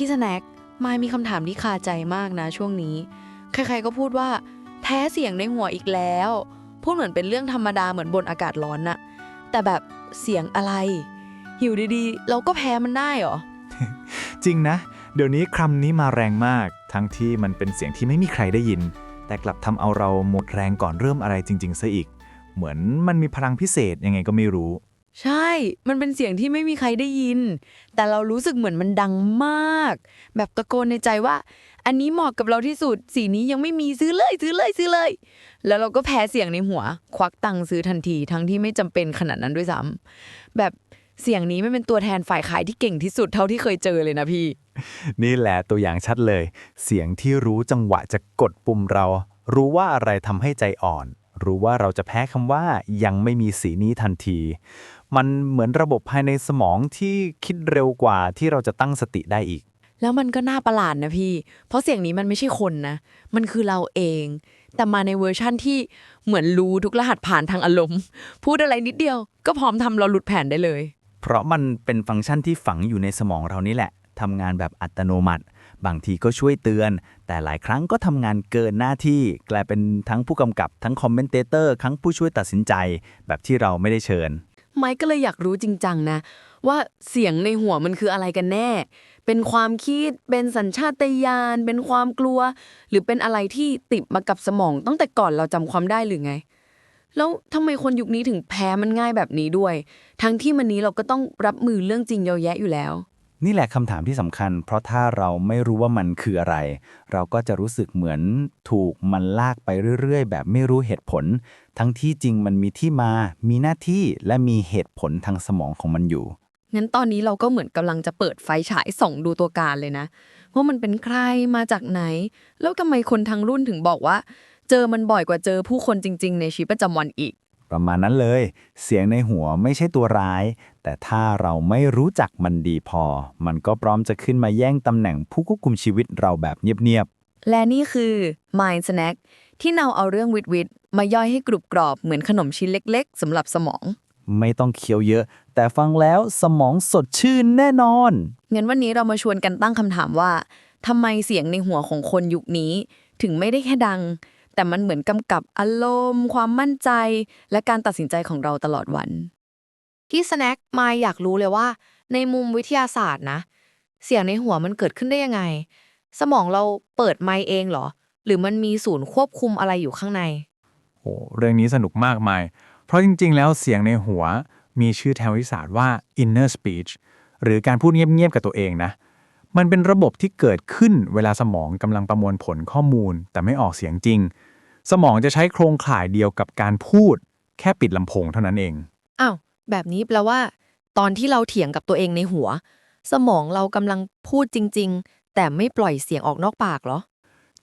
พี่สแน็คมายมีคำถามที่คาใจมากนะช่วงนี้ ใครๆก็พูดว่า แท้เสียงในหัวอีกแล้ว พูดเหมือนเป็นเรื่องธรรมดาเหมือนบนอากาศร้อนน่ะ แต่แบบเสียงอะไร หิวดีๆ เราก็แพ้มันได้เหรอ จริงนะ เดี๋ยวนี้คำนี้มาแรงมาก ทั้งที่มันเป็นเสียงที่ไม่มีใครได้ยิน แต่กลับทำเอาเราหมดแรงก่อนเริ่มอะไรจริงๆซะอีก เหมือนมันมีพลังพิเศษยังไงก็ไม่รู้ ใช่ มันเป็นเสียงที่ไม่มีใครได้ยิน แต่เรารู้สึกเหมือนมันดังมาก แบบตะโกนในใจว่า อันนี้เหมาะกับเราที่สุด สีนี้ยังไม่มีซื้อเลยซื้อเลยซื้อเลย แล้วเราก็แพ้เสียงในหัว ควักตังค์ซื้อทันที ทั้งที่ไม่จำเป็นขนาดนั้นด้วยซ้ำแบบเสียงนี้ไม่เป็นตัวแทนฝ่ายขายที่เก่งที่สุดเท่าที่เคยเจอเลยนะพี่ นี่แหละตัวอย่างชัดเลย เสียงที่รู้จังหวะจะกดปุ่มเรา รู้ว่าอะไรทำให้ใจอ่อน รู้ว่าเราจะแพ้คำว่ายังไม่มีสีนี้ทันที มันเหมือนระบบภายในสมองที่คิดเร็วกว่าที่เราจะตั้งสติได้อีก แล้วมันก็น่าประหลาดนะพี่ เพราะเสียงนี้มันไม่ใช่คนนะ มันคือเราเอง แต่มาในเวอร์ชั่นที่เหมือนรู้ทุกรหัสผ่านทางอารมณ์ พูดอะไรนิดเดียวก็พร้อมทำเราหลุดแผนได้เลย เพราะมันเป็นฟังก์ชันที่ฝังอยู่ในสมองเรานี่แหละทำงานแบบอัตโนมัติ บางทีก็ช่วยเตือน แต่หลายครั้งก็ทำงานเกินหน้าที่ กลายเป็นทั้งผู้กำกับทั้งคอมเมนเตเตอร์ทั้งผู้ช่วยตัดสินใจ แบบที่เราไม่ได้เชิญ ไมค์ก็เลยอยากรู้จริงจังนะ ว่าเสียงในหัวมันคืออะไรกันแน่ เป็นความคิด เป็นสัญชาตญาณ เป็นความกลัว หรือเป็นอะไรที่ติดมากับสมองตั้งแต่ก่อนเราจำความได้หรือไง แล้วทำไมคนยุคนี้ถึงแพ้มันง่ายแบบนี้ด้วย ทั้งที่มันนี้เราก็ต้องรับมือเรื่องจริงเยอะแยะอยู่แล้ว นี่แหละคำถามที่สำคัญ เพราะถ้าเราไม่รู้ว่ามันคืออะไร เราก็จะรู้สึกเหมือนถูกมันลากไปเรื่อยๆ แบบไม่รู้เหตุผล ทั้งที่จริงมันมีที่มา มีหน้าที่และมีเหตุผลทางสมองของมันอยู่ งั้นตอนนี้เราก็เหมือนกำลังจะเปิดไฟฉายส่องดูตัวการเลยนะ ว่ามันเป็นใครมาจากไหน แล้วทำไมคนทางรุ่นถึงบอกว่า เจอมันบ่อยกว่าเจอผู้คนจริง ๆ ในชีวิตประจำวันอีก ประมาณนั้นเลย เสียงในหัวไม่ใช่ตัวร้าย แต่ถ้าเราไม่รู้จักมันดีพอ มันก็พร้อมจะขึ้นมาแย่งตำแหน่งผู้ควบคุมชีวิตเราแบบเงียบและนี่คือ Mind Snack ที่เราเอาเรื่องวิดวิดมาย่อยให้กรุบกรอบเหมือนขนมชิ้นเล็กๆสำหรับสมองๆไม่ต้องเคี้ยวเยอะ แต่ฟังแล้วสมองสดชื่นแน่นอน งั้นวันนี้เรามาชวนกันตั้งคำถามว่าทำไมเสียงในหัวของคนยุคนี้ ถึงไม่ได้แค่ดัง แต่มันเหมือนกำกับอารมณ์ ความมั่นใจ และการตัดสินใจของเราตลอดวันพี่สแน็คมายอยากรู้เลยว่า ในมุมวิทยาศาสตร์นะ เสียงในหัวมันเกิดขึ้นได้ยังไง สมองเราเปิดไมค์เองเหรอ หรือมันมีศูนย์ควบคุมอะไรอยู่ข้างในโอ้เรื่องนี้สนุกมากมาย เพราะจริง ๆ แล้วเสียงในหัวมีชื่อทางวิทยาศาสตร์ว่า inner speech หรือการพูดเงียบๆกับตัวเองนะมันเป็นระบบที่เกิดขึ้นเวลาสมองกำลังประมวลผลข้อมูล แต่ไม่ออกเสียงจริง สมองจะใช้โครงข่ายเดียวกับการพูด แค่ปิดลำโพงเท่านั้นเอง อ้าว แบบนี้แปลว่า ตอนที่เราเถียงกับตัวเองในหัว สมองเรากำลังพูดจริง ๆ แต่ไม่ปล่อยเสียงออกนอกปากเหรอ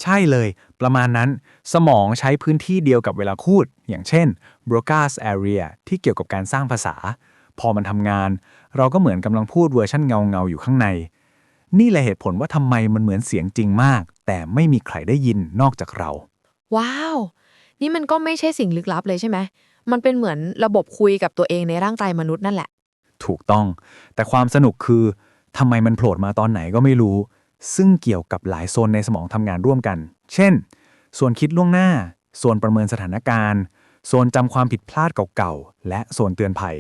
ใช่เลย ประมาณนั้น สมองใช้พื้นที่เดียวกับเวลาพูด อย่างเช่น Broca's area ที่เกี่ยวกับการสร้างภาษา พอมันทำงาน เราก็เหมือนกำลังพูดเวอร์ชั่นเงาเงาๆอยู่ข้างใน นี่แหละเหตุผลว่าทำไมมันเหมือนเสียงจริงมาก แต่ไม่มีใครได้ยินนอกจากเรา ว้าว นี่มันก็ไม่ใช่สิ่งลึกลับเลยใช่ไหม มันเป็นเหมือนระบบคุยกับตัวเองในร่างกายมนุษย์นั่นแหละ ถูกต้อง แต่ความสนุกคือทำไมมันโผล่มาตอนไหนก็ไม่รู้ ซึ่งเกี่ยวกับหลายโซนในสมองทำงานร่วมกัน เช่น ส่วนคิดล่วงหน้า ส่วนประเมินสถานการณ์ โซนจำความผิดพลาดเก่าๆ และโซนเตือนภัย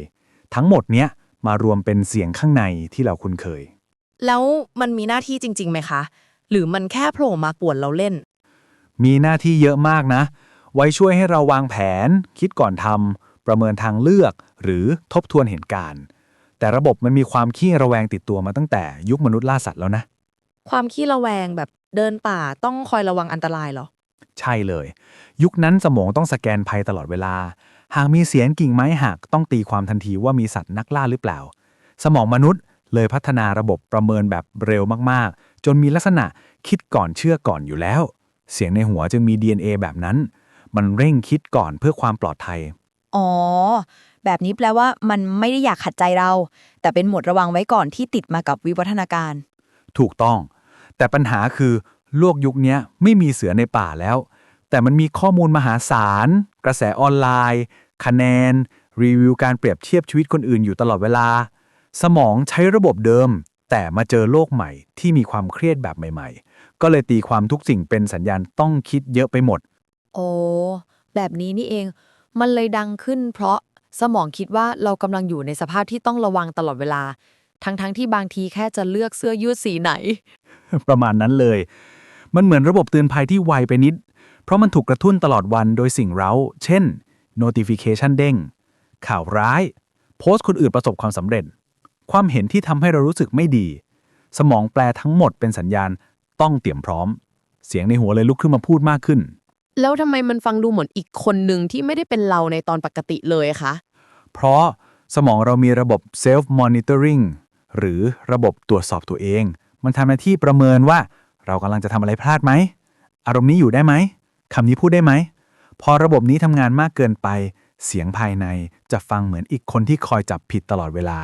ทั้งหมดเนี้ยมารวมเป็นเสียงข้างในที่เราคุ้นเคย แล้วมันมีหน้าที่จริงๆไหมคะ หรือมันแค่โผล่มาป่วนเราเล่น มีหน้าที่เยอะมากนะ ไว้ช่วยให้เราวางแผน คิดก่อนทำประเมินทางเลือก หรือทบทวนเหตุการณ์แต่ระบบมันมีความขี้ระแวงติดตัวมาตั้งแต่ยุคมนุษย์ล่าสัตว์แล้วนะ ความขี้ระแวงแบบเดินป่าต้องคอยระวังอันตรายเหรอ ใช่เลย ยุคนั้นสมองต้องสแกนภัยตลอดเวลา หากมีเสียงกิ่งไม้หักต้องตีความทันทีว่ามีสัตว์นักล่าหรือเปล่า สมองมนุษย์เลยพัฒนาระบบประเมินแบบเร็วมากๆ จนมีลักษณะคิดก่อนเชื่อก่อนอยู่แล้ว เสียงในหัวจึงมี DNA แบบนั้น มันเร่งคิดก่อนเพื่อความปลอดภัย อ๋อ แบบนี้แปลว่ามันไม่ได้อยากขัดใจเรา แต่เป็นโหมดระวังไว้ก่อนที่ติดมากับวิวัฒนาการ ถูกต้อง แต่ปัญหาคือโลกยุคเนี้ยไม่มีเสือในป่าแล้ว แต่มันมีข้อมูลมหาศาล กระแสออนไลน์ คะแนน รีวิวการเปรียบเทียบชีวิตคนอื่นอยู่ตลอดเวลา สมองใช้ระบบเดิม แต่มาเจอโลกใหม่ที่มีความเครียดแบบใหม่ ๆ ก็เลยตีความทุกสิ่งเป็นสัญญาณต้องคิดเยอะไปหมด โอ้แบบนี้นี่เอง มันเลยดังขึ้น เพราะสมองคิดว่าเรากำลังอยู่ในสภาพที่ต้องระวังตลอดเวลา ทั้งๆทที่บางทีแค่จะเลือกเสื้อยืดสีไหน ประมาณนั้นเลย มันเหมือนระบบเตือนภัยที่ไวไปนิด เพราะมันถูกกระตุ้นตลอดวันโดยสิ่งเร้า เช่น notification เด้ง ข่าวร้าย โพสต์คนอื่นประสบความสำเร็จ ความเห็นที่ทำให้เรารู้สึกไม่ดี สมองแปลทั้งหมดเป็นสัญญาณ ต้องเตรียมพร้อม เสียงในหัวเลยลุกขึ้นมาพูดมากขึ้น แล้วทำไมมันฟังดูเหมือนอีกคนหนึ่งที่ไม่ได้เป็นเราในตอนปกติเลยคะ เพราะสมองเรามีระบบ self monitoring หรือระบบตรวจสอบตัวเอง มันทำหน้าที่ประเมินว่า เรากำลังจะทำอะไรพลาดไหม อารมณ์นี้อยู่ได้ไหมคำนี้พูดได้ไหม พอระบบนี้ทำงานมากเกินไป เสียงภายในจะฟังเหมือนอีกคนที่คอยจับผิดตลอดเวลา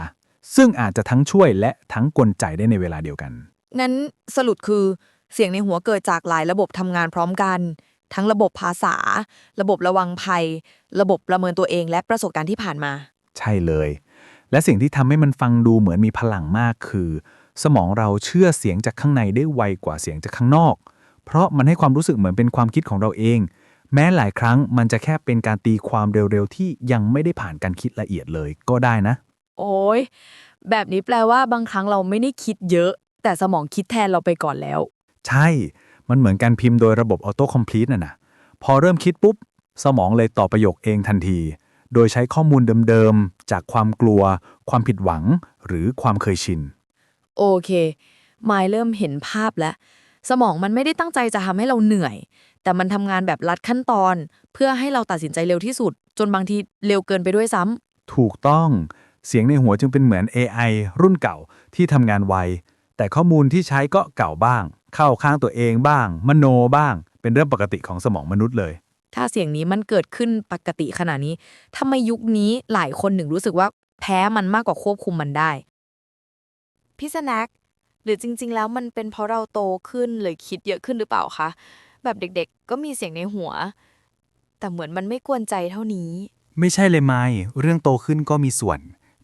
ซึ่งอาจจะทั้งช่วยและทั้งกลใจได้ในเวลาเดียวกัน งั้นสรุปคือเสียงในหัวเกิดจากหลายระบบทำงานพร้อมกัน ทั้งระบบภาษา ระบบระวังภัย ระบบประเมินตัวเองและประสบการณ์ที่ผ่านมา ใช่เลย และสิ่งที่ทำให้มันฟังดูเหมือนมีพลังมากคือ สมองเราเชื่อเสียงจากข้างในได้ไวกว่าเสียงจากข้างนอก เพราะมันให้ความรู้สึกเหมือนเป็นความคิดของเราเอง แม้หลายครั้งมันจะแค่เป็นการตีความเร็วๆที่ยังไม่ได้ผ่านการคิดละเอียดเลยก็ได้นะ โอ้ยแบบนี้แปลว่าบางครั้งเราไม่ได้คิดเยอะ แต่สมองคิดแทนเราไปก่อนแล้ว ใช่ มันเหมือนการพิมพ์โดยระบบออโต้คอมพลีทน่ะนะ พอเริ่มคิดปุ๊บ สมองเลยตอบประโยคเองทันที โดยใช้ข้อมูลเดิมๆ จากความกลัว ความผิดหวัง หรือความเคยชิน โอเคมายเริ่มเห็นภาพแล้ว สมองมันไม่ได้ตั้งใจจะทำให้เราเหนื่อย แต่มันทำงานแบบลัดขั้นตอน เพื่อให้เราตัดสินใจเร็วที่สุด จนบางทีเร็วเกินไปด้วยซ้ำถูกต้อง เสียงในหัวจึงเป็นเหมือน AI รุ่นเก่าที่ทำงานไว แต่ข้อมูลที่ใช้ก็เก่าบ้าง เข้าข้างตัวเองบ้าง มโนบ้าง เป็นเรื่องปกติของสมองมนุษย์เลย ถ้าเสียงนี้มันเกิดขึ้นปกติขนาดนี้ทำไมยุคนี้หลายคนหนึ่งรู้สึกว่าแพ้มันมากกว่าควบคุมมันได้ พี่สแน็คหรือจริง ๆ แล้วมันเป็นเพราะเราโตขึ้นเลยคิดเยอะขึ้นหรือเปล่าคะ แบบเด็กๆ ก็มีเสียงในหัว แต่เหมือนมันไม่กวนใจเท่านี้ ไม่ใช่เลยไม่เรื่องโตขึ้นก็มีส่วน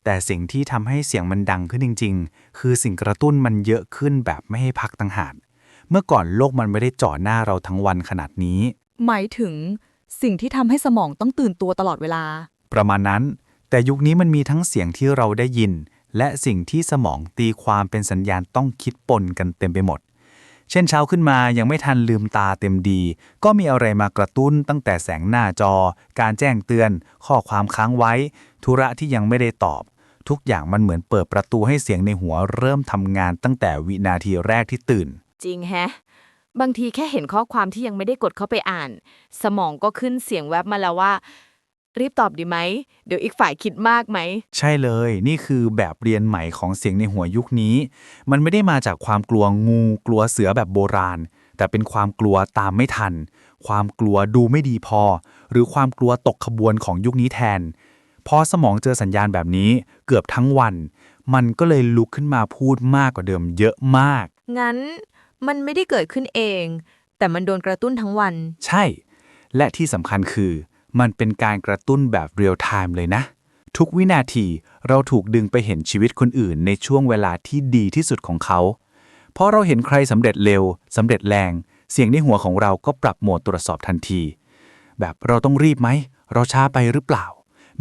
แต่สิ่งที่ทำให้เสียงมันดังขึ้นจริง ๆ คือสิ่งกระตุ้นมันเยอะขึ้นแบบไม่ให้พักตั้งหากเมื่อก่อนโลกมันไม่ได้จ่อหน้าเราทั้งวันขนาดนี้ หมายถึงสิ่งที่ทำให้สมองต้องตื่นตัวตลอดเวลา ประมาณนั้น แต่ยุคนี้มันมีทั้งเสียงที่เราได้ยิน และสิ่งที่สมองตีความเป็นสัญญาณต้องคิดปนกันเต็มไปหมด เช่นเช้าขึ้นมายังไม่ทันลืมตาเต็มดี ก็มีอะไรมากระตุ้นตั้งแต่แสงหน้าจอ การแจ้งเตือน ข้อความค้างไว้ ธุระที่ยังไม่ได้ตอบ ทุกอย่างมันเหมือนเปิดประตูให้เสียงในหัวเริ่มทำงานตั้งแต่วินาทีแรกที่ตื่น จริงแฮะ บางทีแค่เห็นข้อความที่ยังไม่ได้กดเข้าไปอ่าน สมองก็ขึ้นเสียงแวบมาแล้วว่า รีบตอบดีไหม เดี๋ยวอีกฝ่ายคิดมากไหม ใช่เลย นี่คือแบบเรียนใหม่ของเสียงในหัวยุคนี้ มันไม่ได้มาจากความกลัวงูกลัวเสือแบบโบราณ แต่เป็นความกลัวตามไม่ทัน ความกลัวดูไม่ดีพอ หรือความกลัวตกขบวนของยุคนี้แทน พอสมองเจอสัญญาณแบบนี้เกือบทั้งวัน มันก็เลยลุกขึ้นมาพูดมากกว่าเดิมเยอะมาก งั้นมันไม่ได้เกิดขึ้นเอง แต่มันโดนกระตุ้นทั้งวัน ใช่ และที่สำคัญคือ มันเป็นการกระตุ้นแบบเรียลไทม์เลยนะ ทุกวินาทีเราถูกดึงไปเห็นชีวิตคนอื่นในช่วงเวลาที่ดีที่สุดของเขา เพราะเราเห็นใครสำเร็จเร็วสำเร็จแรง เสียงในหัวของเราก็ปรับโหมดตรวจสอบทันที แบบเราต้องรีบไหม เราช้าไปหรือเปล่า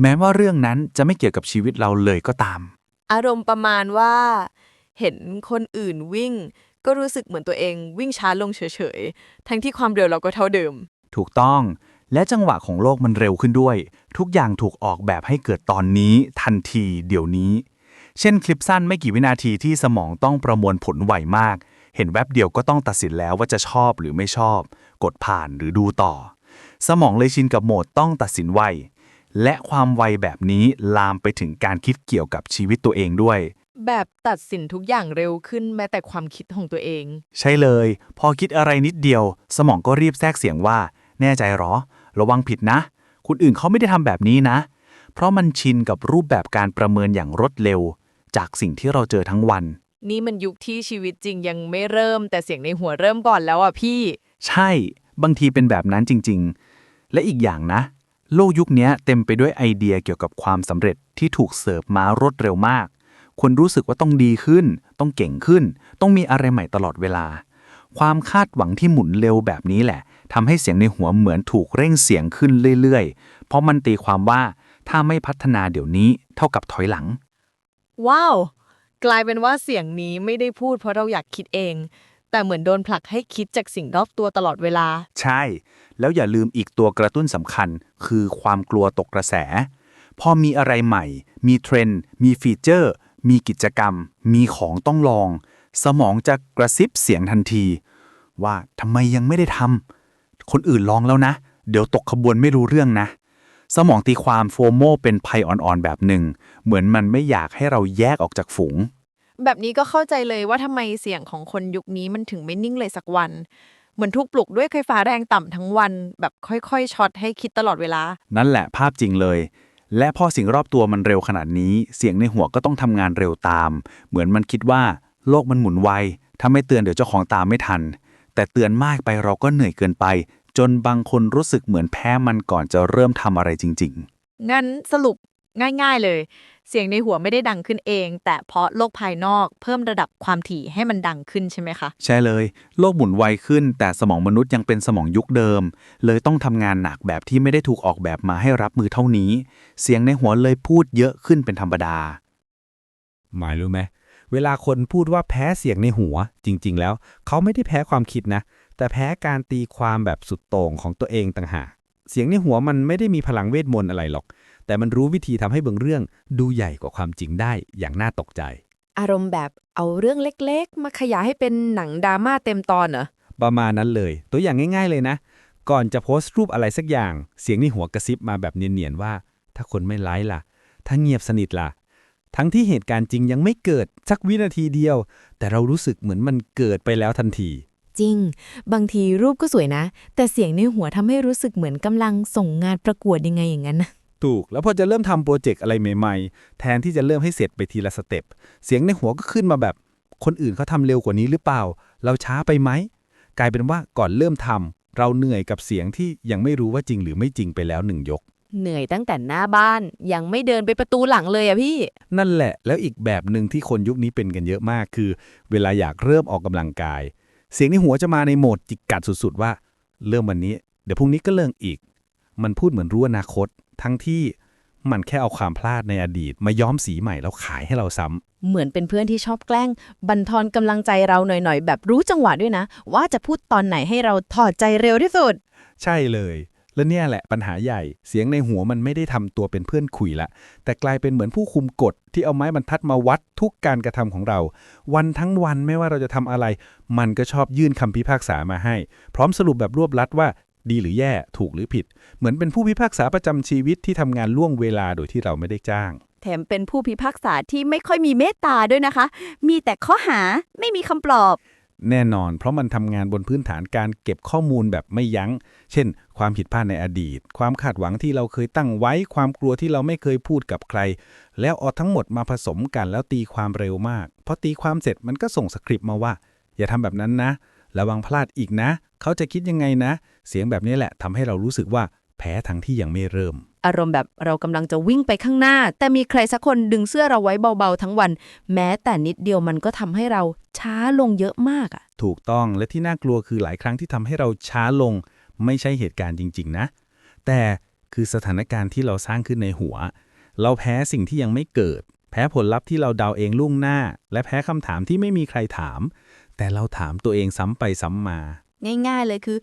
แม้ว่าเรื่องนั้นจะไม่เกี่ยวกับชีวิตเราเลยก็ตาม อารมณ์ประมาณว่า เห็นคนอื่นวิ่ง ก็รู้สึกเหมือนตัวเองวิ่งช้าลงเฉยๆ ทั้งที่ความเร็วเราก็เท่าเดิม ถูกต้อง และจังหวะของโลกมันเร็วขึ้นด้วย ทุกอย่างถูกออกแบบให้เกิดตอนนี้ ทันทีเดี๋ยวนี้ เช่นคลิปสั้นไม่กี่วินาทีที่สมองต้องประมวลผลไวมาก เห็นแวบเดียวก็ต้องตัดสินแล้วว่าจะชอบหรือไม่ชอบ กดผ่านหรือดูต่อ สมองเลยชินกับโหมดต้องตัดสินไว และความไวแบบนี้ลามไปถึงการคิดเกี่ยวกับชีวิตตัวเองด้วย แบบตัดสินทุกอย่างเร็วขึ้นแม้แต่ความคิดของตัวเอง ใช่เลย พอคิดอะไรนิดเดียว สมองก็รีบแทรกเสียงว่า แน่ใจหรอ ระวังผิดนะ คนอื่นเขาไม่ได้ทำแบบนี้นะ เพราะมันชินกับรูปแบบการประเมินอย่างรวดเร็ว จากสิ่งที่เราเจอทั้งวัน นี่มันยุคที่ชีวิตจริงยังไม่เริ่ม แต่เสียงในหัวเริ่มก่อนแล้วอะพี่ ใช่ บางทีเป็นแบบนั้นจริง ๆ และอีกอย่างนะ โลกยุคนี้เต็มไปด้วยไอเดียเกี่ยวกับความสำเร็จที่ถูกเสิร์ฟมารวดเร็วมากควรรู้สึกว่าต้องดีขึ้น ต้องเก่งขึ้น ต้องมีอะไรใหม่ตลอดเวลา ความคาดหวังที่หมุนเร็วแบบนี้แหละทำให้เสียงในหัวเหมือนถูกเร่งเสียงขึ้นเรื่อยๆ เพราะมันตีความว่าถ้าไม่พัฒนาเดี๋ยวนี้เท่ากับถอยหลัง ว้าว กลายเป็นว่าเสียงนี้ไม่ได้พูดเพราะเราอยากคิดเอง แต่เหมือนโดนผลักให้คิดจากสิ่งรอบตัวตลอดเวลา ใช่ แล้วอย่าลืมอีกตัวกระตุ้นสำคัญ คือความกลัวตกกระแส พอมีอะไรใหม่ มีเทรนด์ มีฟีเจอร์ มีกิจกรรม มีของต้องลอง สมองจะกระซิบเสียงทันที ว่าทำไมยังไม่ได้ทำคนอื่นลองแล้วนะ เดี๋ยวตกขบวนไม่รู้เรื่องนะ สมองตีความโฟโมเป็นภัยอ่อนๆแบบหนึ่ง เหมือนมันไม่อยากให้เราแยกออกจากฝูง แบบนี้ก็เข้าใจเลยว่าทำไมเสียงของคนยุคนี้มันถึงไม่นิ่งเลยสักวัน เหมือนถูกปลุกด้วยไฟฟ้าแรงต่ำทั้งวัน แบบค่อยๆช็อตให้คิดตลอดเวลา นั่นแหละภาพจริงเลย และพอสิ่งรอบตัวมันเร็วขนาดนี้ เสียงในหัวก็ต้องทำงานเร็วตาม เหมือนมันคิดว่า โลกมันหมุนไวถ้าไม่เตือนเดี๋ยวเจ้าของตามไม่ทัน แต่เตือนมากไปเราก็เหนื่อยเกินไป จนบางคนรู้สึกเหมือนแพ้มันก่อนจะเริ่มทำอะไรจริงงั้นสรุป ง่ายๆเลย เสียงในหัวไม่ได้ดังขึ้นเอง แต่เพราะโลกภายนอกเพิ่มระดับความถี่ให้มันดังขึ้นใช่ไหมคะๆใช่เลย โลกหมุนไวขึ้น แต่สมองมนุษย์ยังเป็นสมองยุคเดิม เลยต้องทำงานหนักแบบที่ไม่ได้ถูกออกแบบมาให้รับมือเท่านี้ เสียงในหัวเลยพูดเยอะขึ้นเป็นธรรมดา หมายรู้ไหมเวลาคนพูดว่าแพ้เสียงในหัว จริง ๆ แล้ว เขาไม่ได้แพ้ความคิดนะ แต่แพ้การตีความแบบสุดโต่งของตัวเองต่างหากเสียงในหัวมันไม่ได้มีพลังเวทมนต์อะไรหรอก แต่มันรู้วิธีทำให้บางเรื่องดูใหญ่กว่าความจริงได้อย่างน่าตกใจ อารมณ์แบบเอาเรื่องเล็กๆ มาขยายให้เป็นหนังดราม่าเต็มตอนเหรอประมาณนั้นเลย ตัวอย่างง่าย ๆเลยนะ ก่อนจะโพสต์รูปอะไรสักอย่าง เสียงในหัวกระซิบมาแบบเนียนๆว่า ถ้าคนไม่ไลค์ล่ะ ถ้าเงียบสนิทล่ะ ทั้งที่เหตุการณ์จริงยังไม่เกิดสักวินาทีเดียว แต่เรารู้สึกเหมือนมันเกิดไปแล้วทันทีจริง บางทีรูปก็สวยนะ แต่เสียงในหัวทำให้รู้สึกเหมือนกำลังส่งงานประกวดยังไงอย่างนั้นนะ ถูก แล้วพอจะเริ่มทำโปรเจกต์อะไรใหม่ๆ แทนที่จะเริ่มให้เสร็จไปทีละสเต็ป เสียงในหัวก็ขึ้นมาแบบ คนอื่นเขาทำเร็วกว่านี้หรือเปล่า เราช้าไปไหม กลายเป็นว่าก่อนเริ่มทำเราเหนื่อยกับเสียงที่ยังไม่รู้ว่าจริงหรือไม่จริงไปแล้วหนึ่งยก เหนื่อยตั้งแต่หน้าบ้านยังไม่เดินไปประตูหลังเลยอะพี่ นั่นแหละ แล้วอีกแบบหนึ่งที่คนยุคนี้เป็นกันเยอะมากคือ เวลาอยากเริ่มออกกำลังกาย เสียงในหัวจะมาในโหมดจิกกัดสุดๆว่า เริ่มวันนี้ เดี๋ยวพรุ่งนี้ก็เลิกอีก มันพูดเหมือนรู้อนาคต ทั้งที่มันแค่เอาความพลาดในอดีต มาย้อมสีใหม่แล้วขายให้เราซ้ำเหมือนเป็นเพื่อนที่ชอบแกล้ง บันทอนกำลังใจเราหน่อยๆ แบบรู้จังหวะด้วยนะ ว่าจะพูดตอนไหนให้เราถอดใจเร็วที่สุด ใช่เลย และเนี่ยแหละปัญหาใหญ่เสียงในหัวมันไม่ได้ทำตัวเป็นเพื่อนคุยละ แต่กลายเป็นเหมือนผู้คุมกฎที่เอาไม้บรรทัดมาวัดทุกการกระทำของเรา วันทั้งวันไม่ว่าเราจะทำอะไร มันก็ชอบยื่นคำพิพากษามาให้ พร้อมสรุปแบบรวบลัดว่า ดีหรือแย่ถูกหรือผิด เหมือนเป็นผู้พิพากษาประจำชีวิตที่ทำงานล่วงเวลาโดยที่เราไม่ได้จ้าง แถมเป็นผู้พิพากษาที่ไม่ค่อยมีเมตตาด้วยนะคะ มีแต่ข้อหาไม่มีคำปลอบ แน่นอน เพราะมันทำงานบนพื้นฐานการเก็บข้อมูลแบบไม่ยัง้ง เช่น ความผิดพลาดในอดีต ความคาดหวังที่เราเคยตั้งไว้ ความกลัวที่เราไม่เคยพูดกับใคร แล้วเอาทั้งหมดมาผสมกันแล้วตีความเร็วมากพอตีความเสร็จมันก็ส่งสคริปต์มาว่า อย่าทำแบบนั้นนะ ระวังพลาดอีกนะ เขาจะคิดยังไงนะ เสียงแบบนี้แหละทำให้เรารู้สึกว่าแพ้ทั้งที่ยังไม่เริ่ม อารมณ์แบบเรากำลังจะวิ่งไปข้างหน้า แต่มีใครสักคนดึงเสื้อเราไว้เบาๆทั้งวัน แม้แต่นิดเดียวมันก็ทำให้เราช้าลงเยอะมากอะถูกต้องและที่น่ากลัวคือหลายครั้งที่ทำให้เราช้าลง ไม่ใช่เหตุการณ์จริง ๆ นะ แต่คือสถานการณ์ที่เราสร้างขึ้นในหัว เราแพ้สิ่งที่ยังไม่เกิด แพ้ผลลัพธ์ที่เราเดาเองล่วงหน้า และแพ้คำถามที่ไม่มีใครถาม แต่เราถามตัวเองซ้ำไปซ้ำมา ง่ายๆเลยคือ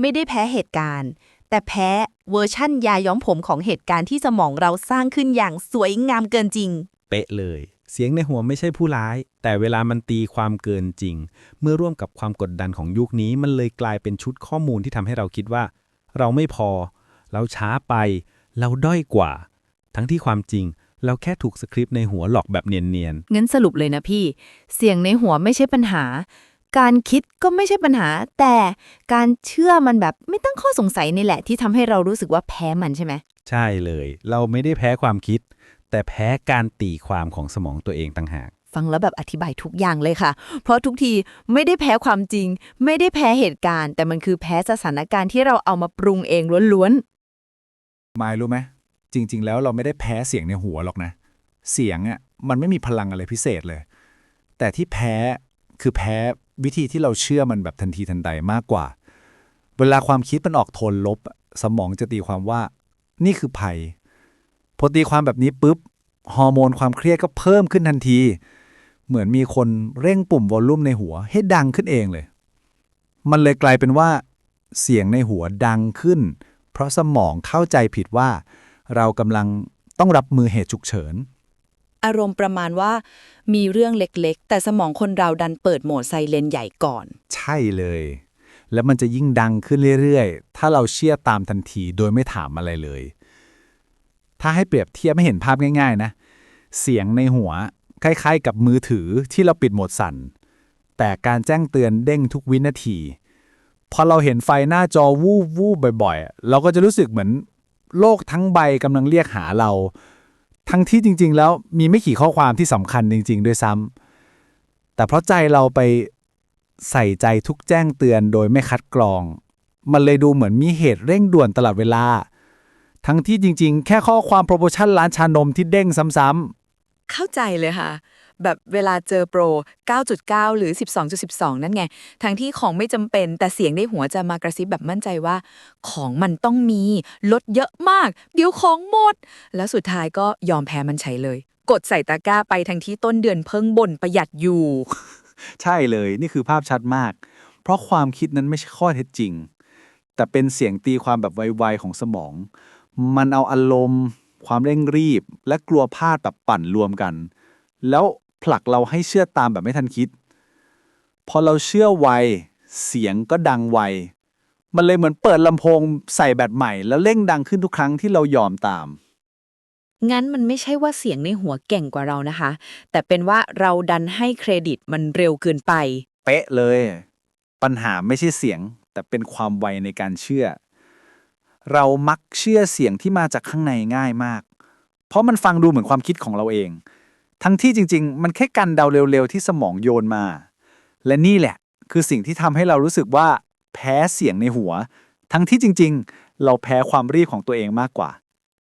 ไม่ได้แพ้เหตุการณ์ แต่แพ้เวอร์ชั่นยาย้อมผมของเหตุการณ์ที่สมองเราสร้างขึ้นอย่างสวยงามเกินจริง เป๊ะเลย เสียงในหัวไม่ใช่ผู้ร้าย แต่เวลามันตีความเกินจริง เมื่อร่วมกับความกดดันของยุคนี้มันเลยกลายเป็นชุดข้อมูลที่ทำให้เราคิดว่า เราไม่พอ เราช้าไป เราด้อยกว่า ทั้งที่ความจริง เราแค่ถูกสคริปต์ในหัวหลอกแบบเนียนงั้นสรุปเลยนะพี่ เสียงในหัวไม่ใช่ปัญหา การคิดก็ไม่ใช่ปัญหา แต่การเชื่อมันแบบไม่ตั้งข้อสงสัยนี่แหละ ที่ทำให้เรารู้สึกว่าแพ้มันใช่ไหมๆ ใช่เลย เราไม่ได้แพ้ความคิด แต่แพ้การตีความของสมองตัวเองต่างหาก ฟังแล้วแบบอธิบายทุกอย่างเลยค่ะ เพราะทุกทีไม่ได้แพ้ความจริง ไม่ได้แพ้เหตุการณ์ แต่มันคือแพ้สถานการณ์ที่เราเอามาปรุงเองล้วนมายรู้ไหม จริง ๆ แล้วเราไม่ได้แพ้เสียงในหัวหรอกนะ เสียงอะมันไม่มีพลังอะไรพิเศษเลย แต่ที่แพ้คือแพ้วิธีที่เราเชื่อมันแบบทันทีทันใดมากกว่า เวลาความคิดมันออกโทนลบ สมองจะตีความว่า นี่คือภัยพอตีความแบบนี้ปุ๊บฮอร์โมนความเครียดก็เพิ่มขึ้นทันที เหมือนมีคนเร่งปุ่มวอลลุ่มในหัวให้ดังขึ้นเองเลย มันเลยกลายเป็นว่า เสียงในหัวดังขึ้น เพราะสมองเข้าใจผิดว่า เรากำลังต้องรับมือเหตุฉุกเฉิน อารมณ์ประมาณว่ามีเรื่องเล็กๆ แต่สมองคนเราดันเปิดโหมดไซเลนใหญ่ก่อน ใช่เลย แล้วมันจะยิ่งดังขึ้นเรื่อยๆ ถ้าเราเชื่อตามทันทีโดยไม่ถามอะไรเลย ถ้าให้เปรียบเทียบไม่เห็นภาพง่าย ๆ นะ เสียงในหัวคล้ายๆ กับมือถือที่เราปิดโหมดสั่น แต่การแจ้งเตือนเด้งทุกวินาที พอเราเห็นไฟหน้าจอวูบวูบบ่อยๆ เราก็จะรู้สึกเหมือน โลกทั้งใบกำลังเรียกหาเรา ทั้งที่จริง ๆ แล้วมีไม่กี่ข้อความที่สำคัญจริง ๆ ด้วยซ้ำแต่เพราะใจเราไปใส่ใจทุกแจ้งเตือนโดยไม่คัดกรอง มันเลยดูเหมือนมีเหตุเร่งด่วนตลอดเวลา ทั้งที่จริง ๆ แค่ข้อความโปรโมชั่นร้านชานมที่เด้งซ้ำๆเข้าใจเลยค่ะ แบบเวลาเจอโปร 9.9 หรือ 12.12 นั่นไง ทั้งที่ของไม่จำเป็น แต่เสียงในหัวจะมากระซิบแบบมั่นใจว่า ของมันต้องมี ลดเยอะมาก เดี๋ยวของหมด แล้วสุดท้ายก็ยอมแพ้มันใช้เลย กดใส่ตะกร้าไปทั้งที่ต้นเดือนเพิ่งบ่นประหยัดอยู่ ใช่เลยนี่คือภาพชัดมาก เพราะความคิดนั้นไม่ใช่ข้อเท็จจริง แต่เป็นเสียงตีความแบบไวๆของสมอง มันเอาอารมณ์ความเร่งรีบ และกลัวพลาดแบบปั่นรวมกัน แล้ว ผลักเราให้เชื่อตามแบบไม่ทันคิด พอเราเชื่อไว เสียงก็ดังไว มันเลยเหมือนเปิดลำโพงใส่แบตใหม่ แล้วเร่งดังขึ้นทุกครั้งที่เรายอมตาม งั้นมันไม่ใช่ว่าเสียงในหัวเก่งกว่าเรานะคะ แต่เป็นว่าเราดันให้เครดิตมันเร็วเกินไป เป๊ะเลย ปัญหาไม่ใช่เสียง แต่เป็นความไวในการเชื่อ เรามักเชื่อเสียงที่มาจากข้างในง่ายมาก เพราะมันฟังดูเหมือนความคิดของเราเอง ทั้งที่จริง ๆ มันแค่กันเดาเร็วๆ ที่สมองโยนมา และนี่แหละ คือสิ่งที่ทำให้เรารู้สึกว่า แพ้เสียงในหัว ทั้งที่จริง ๆ เราแพ้ความรีบของตัวเองมากกว่า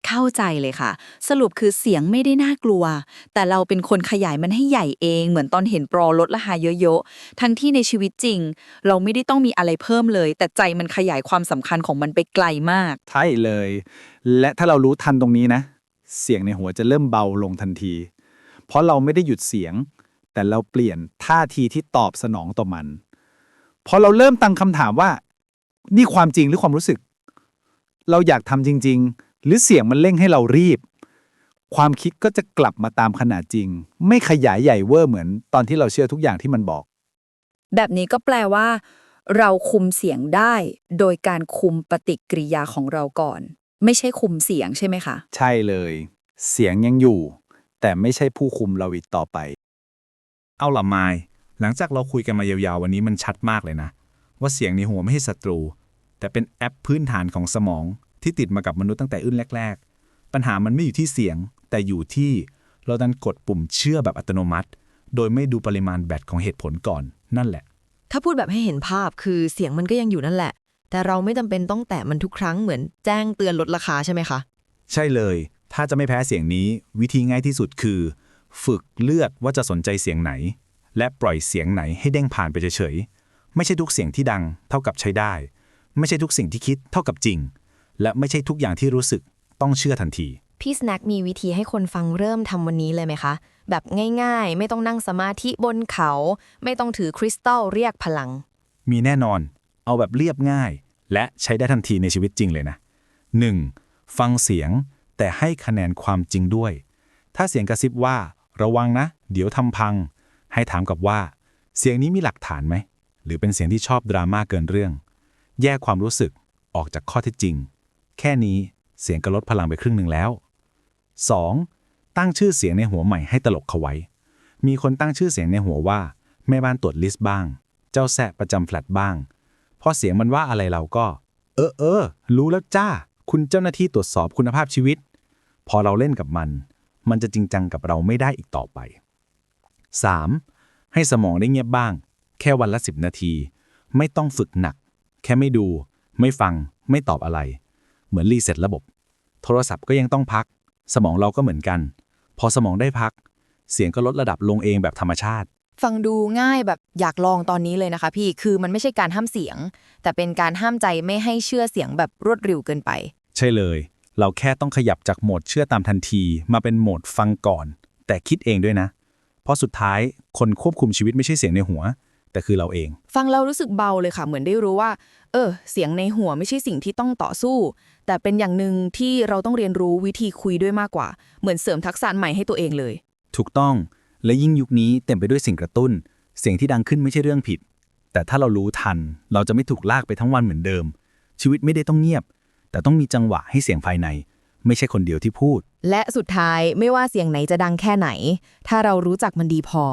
เข้าใจเลยค่ะ สรุปคือเสียงไม่ได้น่ากลัว แต่เราเป็นคนขยายมันให้ใหญ่เอง เหมือนตอนเห็นโปรลดราคาเยอะๆ ทั้งที่ในชีวิตจริง เราไม่ได้ต้องมีอะไรเพิ่มเลย แต่ใจมันขยายความสำคัญของมันไปไกลมาก ใช่เลย และถ้าเรารู้ทันตรงนี้นะ เสียงในหัวจะเริ่มเบาลงทันที เพราะเราไม่ได้หยุดเสียง แต่เราเปลี่ยนท่าทีที่ตอบสนองต่อมันพอเราเริ่มตั้งคำถามว่า นี่ความจริงหรือความรู้สึก เราอยากทำจริง ๆ หรือเสียงมันเร่งให้เรารีบ ความคิดก็จะกลับมาตามขนาดจริง ไม่ขยายใหญ่เวอร์เหมือนตอนที่เราเชื่อทุกอย่างที่มันบอก แบบนี้ก็แปลว่า เราคุมเสียงได้ โดยการคุมปฏิกิริยาของเราก่อน ไม่ใช่คุมเสียงใช่ไหมคะ ใช่เลย เสียงยังอยู่ แต่ไม่ใช่ผู้คุมเราอีกต่อไป เอาล่ะไมายหลังจากเราคุยกันมายาวๆ วันนี้มันชัดมากเลยนะ ว่าเสียงในหัวไม่ใช่ศัตรู แต่เป็นแอปพื้นฐานของสมอง ที่ติดมากับมนุษย์ตั้งแต่อื้นแรก ๆ ปัญหามันไม่อยู่ที่เสียง แต่อยู่ที่เราดันกดปุ่มเชื่อแบบอัตโนมัติ โดยไม่ดูปริมาณแบตของเหตุผลก่อนนั่นแหละ ถ้าพูดแบบให้เห็นภาพคือเสียงมันก็ยังอยู่นั่นแหละ แต่เราไม่จำเป็นต้องแตะมันทุกครั้งเหมือนแจ้งเตือนลดราคาใช่ไหมคะ ใช่เลย ถ้าจะไม่แพ้เสียงนี้ วิธีง่ายที่สุดคือ ฝึกเลือกว่าจะสนใจเสียงไหน และปล่อยเสียงไหนให้เด้งผ่านไปเฉยๆ ไม่ใช่ทุกเสียงที่ดังเท่ากับใช้ได้ ไม่ใช่ทุกสิ่งที่คิดเท่ากับจริง และไม่ใช่ทุกอย่างที่รู้สึกต้องเชื่อทันที พี่สแน็คมีวิธีให้คนฟังเริ่มทำวันนี้เลยไหมคะ แบบง่ายๆ ไม่ต้องนั่งสมาธิบนเขา ไม่ต้องถือคริสตัลเรียกพลัง มีแน่นอน เอาแบบเรียบง่าย และใช้ได้ทันทีในชีวิตจริงเลยนะ 1. ฟังเสียง แต่ให้คะแนนความจริงด้วย ถ้าเสียงกระซิบว่า ระวังนะ เดี๋ยวทำพัง ให้ถามกับว่า เสียงนี้มีหลักฐานไหม หรือเป็นเสียงที่ชอบดราม่าเกินเรื่อง แยกความรู้สึกออกจากข้อเท็จจริง แค่นี้เสียงก็ลดพลังไปครึ่งหนึ่งแล้ว 2. ตั้งชื่อเสียงในหัวใหม่ให้ตลกเขาไว้ มีคนตั้งชื่อเสียงในหัวว่า แม่บ้านตรวจลิสต์บ้าง เจ้าแสะประจำแฟลตบ้าง พอเสียงมันว่าอะไรเราก็ เออเออรู้แล้วจ้า คุณเจ้าหน้าที่ตรวจสอบคุณภาพชีวิต พอเราเล่นกับมัน มันจะจริงจังกับเราไม่ได้อีกต่อไป 3. ให้สมองได้เงียบบ้าง แค่วันละ 10 นาที ไม่ต้องฝึกหนัก แค่ไม่ดู ไม่ฟัง ไม่ตอบอะไร เหมือนรีเซ็ตระบบ โทรศัพท์ก็ยังต้องพัก สมองเราก็เหมือนกัน พอสมองได้พัก เสียงก็ลดระดับลงเองแบบธรรมชาติฟังดูง่ายแบบอยากลองตอนนี้เลยนะคะ พี่คือมันไม่ใช่การห้ามเสียง แต่เป็นการห้ามใจไม่ให้เชื่อเสียงแบบรวดเร็วเกินไป ใช่เลย เราแค่ต้องขยับจากโหมดเชื่อตามทันที มาเป็นโหมดฟังก่อน แต่คิดเองด้วยนะ เพราะสุดท้ายคนควบคุมชีวิตไม่ใช่เสียงในหัว แต่คือเราเอง ฟังแล้วรู้สึกเบาเลยค่ะ เหมือนได้รู้ว่า เออ เสียงในหัวไม่ใช่สิ่งที่ต้องต่อสู้ แต่เป็นอย่างหนึ่งที่เราต้องเรียนรู้วิธีคุยด้วยมากกว่า เหมือนเสริมทักษะใหม่ให้ตัวเองเลย ถูกต้องและยิ่งยุคนี้เต็มไปด้วยสิ่งกระตุ้น เสียงที่ดังขึ้นไม่ใช่เรื่องผิด แต่ถ้าเรารู้ทัน เราจะไม่ถูกลากไปทั้งวันเหมือนเดิม ชีวิตไม่ได้ต้องเงียบ แต่ต้องมีจังหวะให้เสียงภายใน ไม่ใช่คนเดียวที่พูด และสุดท้ายไม่ว่าเสียงไหนจะดังแค่ไหน ถ้าเรารู้จักมันดีพอ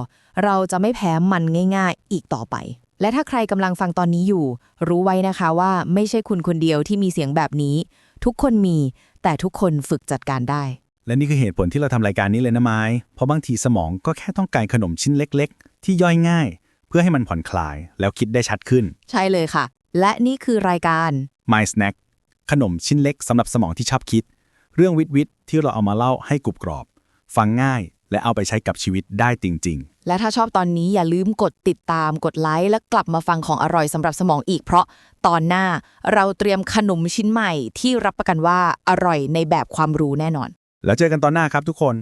เราจะไม่แพ้มันง่าย ๆ อีกต่อไป และถ้าใครกำลังฟังตอนนี้อยู่ รู้ไว้นะคะว่าไม่ใช่คุณคนเดียวที่มีเสียงแบบนี้ ทุกคนมี แต่ทุกคนฝึกจัดการได้ และนี่คือเหตุผลที่เราทำรายการนี้เลยนะไม้เพราะบางทีสมองก็แค่ต้องการขนมชิ้นเล็ก ๆ ที่ย่อยง่าย เพื่อให้มันผ่อนคลาย แล้วคิดได้ชัดขึ้น ใช่เลยค่ะ และนี่คือรายการ My Snack ขนมชิ้นเล็กสำหรับสมองที่ชอบคิด เรื่องวิทวิทที่เราเอามาเล่าให้กรุบกรอบ ฟังง่ายและเอาไปใช้กับชีวิตได้จริง ๆ และถ้าชอบตอนนี้อย่าลืมกดติดตามกดไลค์และกลับมาฟังของอร่อยสำหรับสมองอีก เพราะตอนหน้าเราเตรียมขนมชิ้นใหม่ที่รับประกันว่าอร่อยในแบบความรู้แน่นอน แล้วเจอกันตอนหน้าครับทุกคน